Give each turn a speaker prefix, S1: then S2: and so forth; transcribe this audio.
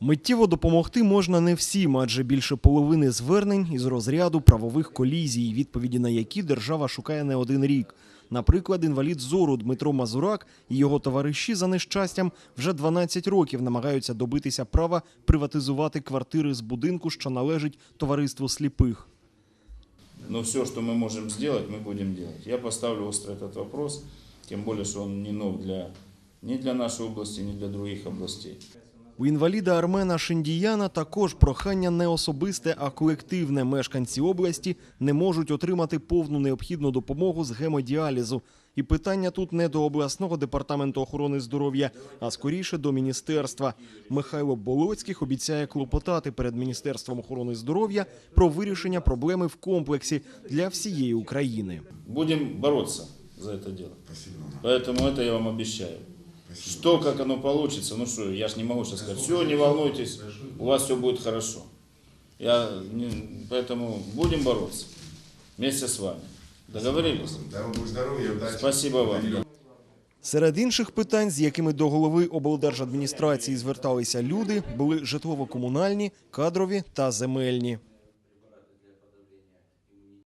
S1: Миттєво допомогти можна не всім, адже більше половини звернень із розряду правових колізій, відповіді на які держава шукає не один рік. Наприклад, інвалід зору Дмитро Мазурак і його товариші за нещастям вже 12 років намагаються добитися права приватизувати квартири з будинку, що належить товариству сліпих.
S2: Но все, что мы можем сделать, мы будем делать. Я поставлю остро этот вопрос, тем более, что он не нов для, ни для нашей области, ни для других областей.
S1: У інваліда Армена Шиндіяна також прохання не особисте, а колективне. Мешканці області не можуть отримати повну необхідну допомогу з гемодіалізу. І питання тут не до обласного департаменту охорони здоров'я, а скоріше до міністерства. Михайло Болоцьких обіцяє клопотати перед міністерством охорони здоров'я про вирішення проблеми в комплексі для всієї України.
S2: Будем бороться за это дело. Поэтому это я вам обещаю. Что, как оно получится, ну что, я ж не могу сейчас сказать, все, не волнуйтесь, у вас все будет хорошо. Я не- поэтому будем бороться вместе с вами. Договорились? Спасибо вам.
S1: Серед інших питань, з якими до голови облдержадміністрації зверталися люди, були житлово-комунальні, кадрові та земельні.